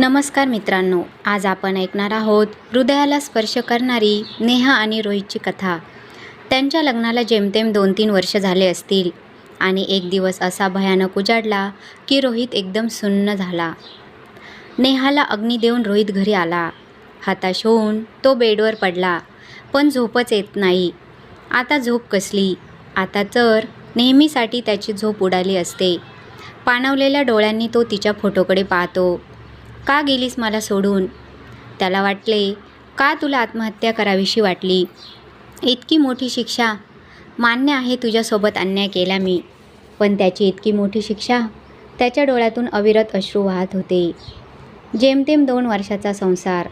नमस्कार मित्रांनो आज आपण ऐकणार आहोत हृदयाला स्पर्श करणारी नेहा आणि रोहितची कथा. त्यांच्या लग्नाला जेमतेम दोन तीन वर्ष झाले असतील आणि एक दिवस असा भयानक उजाडला की रोहित एकदम सुन्न झाला. नेहाला अग्नी देऊन रोहित घरी आला. हताश होऊन तो बेडवर पडला पण झोपच येत नाही. आता झोप कसली? आता तर नेहमीसाठी त्याची झोप उडाली असते. पाणवलेल्या डोळ्यांनी तो तिच्या फोटोकडे पाहतो. का गेलीस मला सोडून? त्याला वाटले का तुला आत्महत्या करावीशी वाटली? इतकी मोठी शिक्षा. मान्य आहे तुझ्यासोबत अन्याय केला मी. पण त्याची इतकी मोठी शिक्षा त्याच्या डोळ्यातून अविरत अश्रू वाहत होते. जेमतेम दोन वर्षाचा संसार.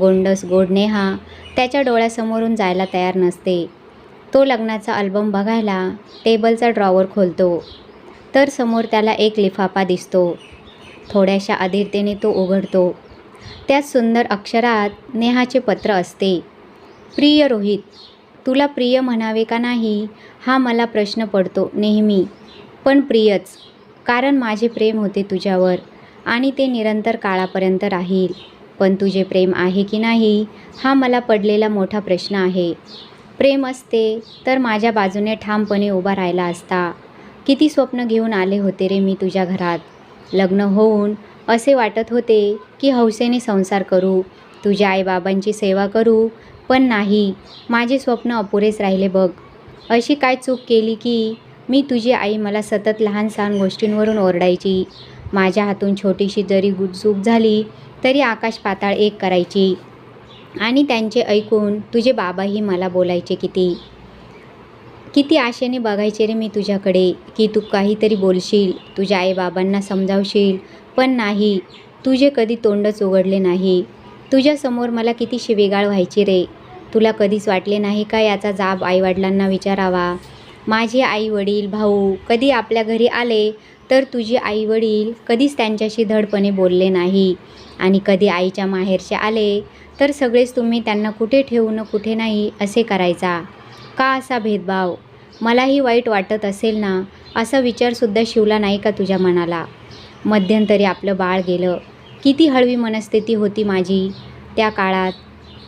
गोंडस गोड हा त्याच्या डोळ्यासमोरून जायला तयार नसते. तो लग्नाचा अल्बम बघायला टेबलचा ड्रॉवर खोलतो. तर समोर त्याला एक लिफाफा दिसतो. थोड्याशा अधीरतेने तो उघडतो. त्यात सुंदर अक्षरात नेहाचे पत्र असते. प्रिय रोहित तुला प्रिय म्हणावे का नाही? हा मला प्रश्न पडतो नेहमी. पण प्रियच कारण माझे प्रेम होते तुझ्यावर आणि ते निरंतर काळापर्यंत राहील. पण तुझे प्रेम आहे की नाही? हा मला पडलेला मोठा प्रश्न आहे. प्रेम असते तर माझ्या बाजूने ठामपणे उभा राहिला असता. किती स्वप्न घेऊन आले होते रे मी तुझ्या घरात? लग्न होऊन असे वाटत होते की हौसेने संसार करू तुझ्या आईबाबांची सेवा करू पण नाही माझे स्वप्न अपुरेच राहिले बघ. अशी काय चूक केली की मी तुझी आई मला सतत लहान सहान गोष्टींवरून ओरडायची. माझ्या हातून छोटीशी जरी गु चूक झाली तरी आकाश पाताळ एक करायची. आणि त्यांचे ऐकून तुझे बाबाही मला बोलायचे किती. किती आशेने बघायचे रे मी तुझ्याकडे की तू काहीतरी बोलशील तुझ्या आईबाबांना समजावशील. पण नाही तुझे कधी तोंडच उघडले नाही. तुझ्यासमोर मला किती शिवेगाळ व्हायची रे. तुला कधीच वाटले नाही का याचा जाब आईवडिलांना विचारावा? माझे आई वडील भाऊ कधी आपल्या घरी आले तर तुझे आई वडील कधीच त्यांच्याशी धडपणे बोलले नाही. आणि कधी आईच्या माहेरचे आले तर सगळेच तुम्ही त्यांना कुठे ठेवू न कुठे नाही असे करायचा. का असा भेदभाव? मलाही वाईट वाटत असेल ना असा विचारसुद्धा शिवला नाही का तुझ्या मनाला? मध्यंतरी आपलं बाळ गेलं. किती हळवी मनस्थिती होती माझी त्या काळात.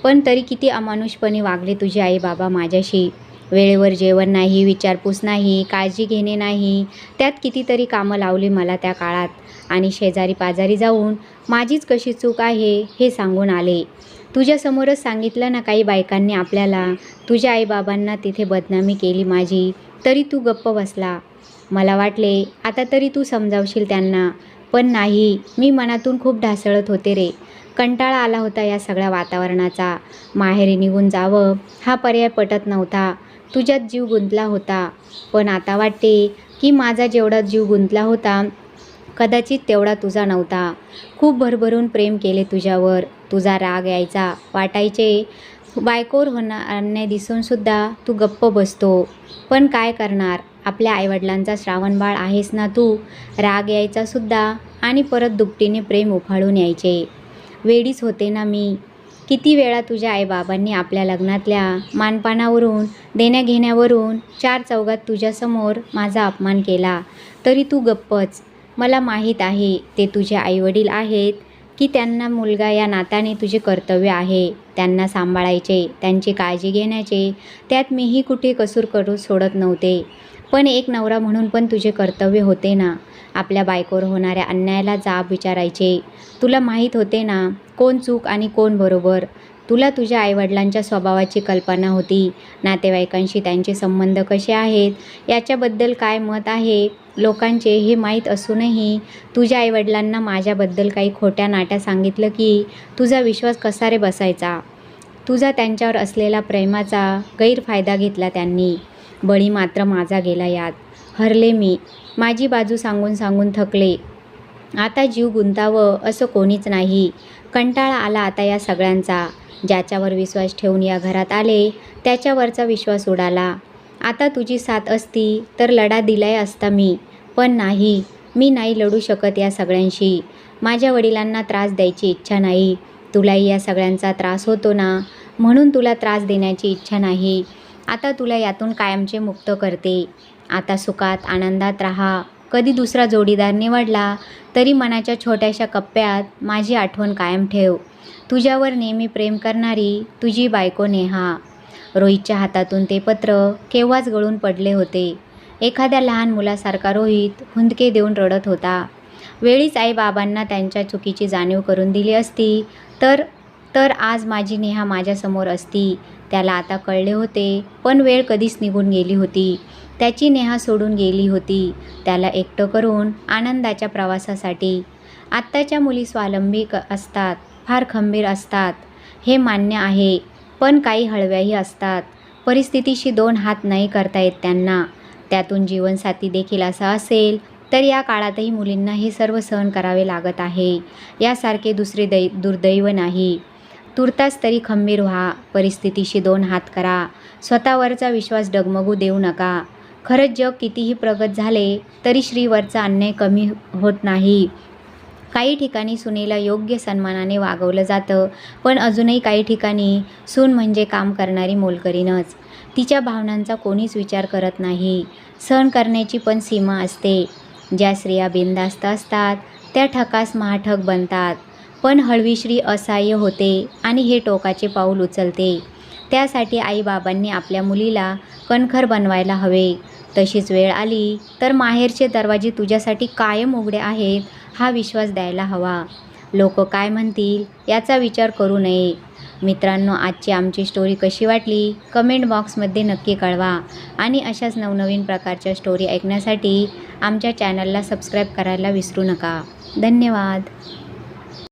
पण तरी किती अमानुषपणे वागले तुझे आई बाबा माझ्याशी. वेळेवर जेवण नाही विचारपूस नाही काळजी घेणे नाही. त्यात कितीतरी कामं लावली मला त्या काळात. आणि शेजारी पाजारी जाऊन माझीच कशी चूक आहे हे सांगून आले. तुझ्यासमोरच सांगितलं ना काही बायकांनी आपल्याला तुझ्या आईबाबांना तिथे बदनामी केली माझी तरी तू गप्प बसला. मला वाटले आता तरी तू समजावशील त्यांना. पण नाही मी मनातून खूप ढासळत होते रे. कंटाळा आला होता या सगळ्या वातावरणाचा. माहेरी निघून जावं हा पर्याय पटत नव्हता. तुझ्यात जीव गुंतला होता. पण आता वाटते की माझा जेवढा जीव गुंतला होता कदाचित तेवढा तुझा नव्हता. खूप भरभरून प्रेम केले तुझ्यावर. तुझा राग यायचा. वाटायचे बायकोर होणार दिसूनसुद्धा तू गप्प बसतो. पण काय करणार? आपल्या आईवडिलांचा श्रावणबाळ आहेस ना तू? राग यायचासुद्धा आणि परत दुपटीने प्रेम उफाळून यायचे. वेडीच होते ना मी. किती वेळा तुझ्या आईबाबांनी आपल्या लग्नातल्या मानपानावरून देण्याघेण्यावरून चार चौघात तुझ्यासमोर माझा अपमान केला. तरी तू गप्पच. मला माहीत आहे ते तुझे आईवडील आहेत. की त्यांना मुलगा या नात्याने तुझे कर्तव्य आहे त्यांना सांभाळायचे त्यांची काळजी घेण्याचे. त्यात मीही कुठे कसूर करू सोडत नव्हते. पण एक नवरा म्हणून पण तुझे कर्तव्य होते ना. आपल्या बायकोवर होणाऱ्या अन्यायाला जाब विचारायचे. तुला माहीत होते ना कोण चूक आणि कोण बरोबर. तुला तुझ्या आईवडिलांच्या स्वभावाची कल्पना होती. नातेवाईकांशी त्यांचे संबंध कसे आहेत? याच्याबद्दल काय मत आहे? लोकांचे हे माहीत असूनही तुझ्या आईवडिलांना माझ्याबद्दल काही खोट्या नाट्या सांगितलं की तुझा विश्वास कसा रे बसायचा? तुझा त्यांच्यावर असलेला प्रेमाचा गैरफायदा घेतला त्यांनी. बळी मात्र माझा गेला यात. हरले मी. माझी बाजू सांगून सांगून थकले. आता जीव गुंतावं असं कोणीच नाही. कंटाळा आला आता या सगळ्यांचा. ज्याच्यावर विश्वास ठेवून या घरात आले त्याच्यावरचा विश्वास उडाला. आता तुझी साथ असती तर लढा दिलाय असता मी पण नाही मी नाही लढू शकत या सगळ्यांशी. माझ्या वडिलांना त्रास द्यायची इच्छा नाही. तुलाही या सगळ्यांचा त्रास होतो ना? म्हणून तुला त्रास देण्याची इच्छा नाही. आता तुला यातून कायमचे मुक्त करते. आता सुखात आनंदात राहा. कधी दुसरा जोडीदार निवडला तरी मनाच्या छोट्याशा कप्प्यात माझी आठवण कायम ठेव. तुझ्यावर नेहमी प्रेम करणारी तुझी बायको नेहा. रोहितच्या हातातून ते पत्र केव्हाच गळून पडले होते. एखाद्या लहान मुलासारखा रोहित हुंदके देऊन रडत होता. वेळीच आईबाबांना त्यांच्या चुकीची जाणीव करून दिली असती तर तर आज माझी नेहा माझ्यासमोर असती त्याला आता कळले होते पण वेळ कधीच निघून गेली होती. त्याची नेहा सोडून गेली होती. त्याला एकटं करून आनंदाच्या प्रवासासाठी. आत्ताच्या मुली स्वावलंबी क असतात फार खंबीर असतात. हे मान्य आहे पण काही हळव्याही असतात. परिस्थितीशी दोन हात नाही करता येत त्यांना. त्यातून जीवनसाथी देखील असा असेल तर या काळातही मुलींना हे सर्व सहन करावे लागत आहे. यासारखे दुसरे दै दुर्दैव नाही. तुर्तास तरी खंबीर व्हा परिस्थितीशी दोन हात करा. स्वतःवरचा विश्वास डगमगू देऊ नका. खरंच जग कितीही प्रगत झाले तरी श्रीवरचा अन्याय कमी होत नाही. काही ठिकाणी सुनेला योग्य सन्मानाने वागवलं जातं पण अजूनही काही ठिकाणी सून म्हणजे काम करणारी मोलकरीणच तिच्या भावनांचा कोणीच विचार करत नाही. सहन करण्याची पण सीमा असते. ज्या स्त्रिया बिनधास्त असतात त्या ठकास महाठक बनतात. पण हळवीश्री असहाय्य होते आणि हे टोकाचे पाऊल उचलते. त्यासाठी आईबाबांनी आपल्या मुलीला कणखर बनवायला हवे. तशीच वेळ आली तर माहेरचे दरवाजे तुझ्यासाठी कायम उघडे आहेत हा विश्वास द्यायला हवा. लोक काय म्हणतील याचा विचार करू नये. मित्रांनो आजची आमची स्टोरी कशी वाटली? कमेंट बॉक्समध्ये नक्की कळवा. आणि अशाच नवनवीन प्रकारच्या स्टोरी ऐकण्यासाठी आमच्या चॅनलला सबस्क्राईब करायला विसरू नका. धन्यवाद.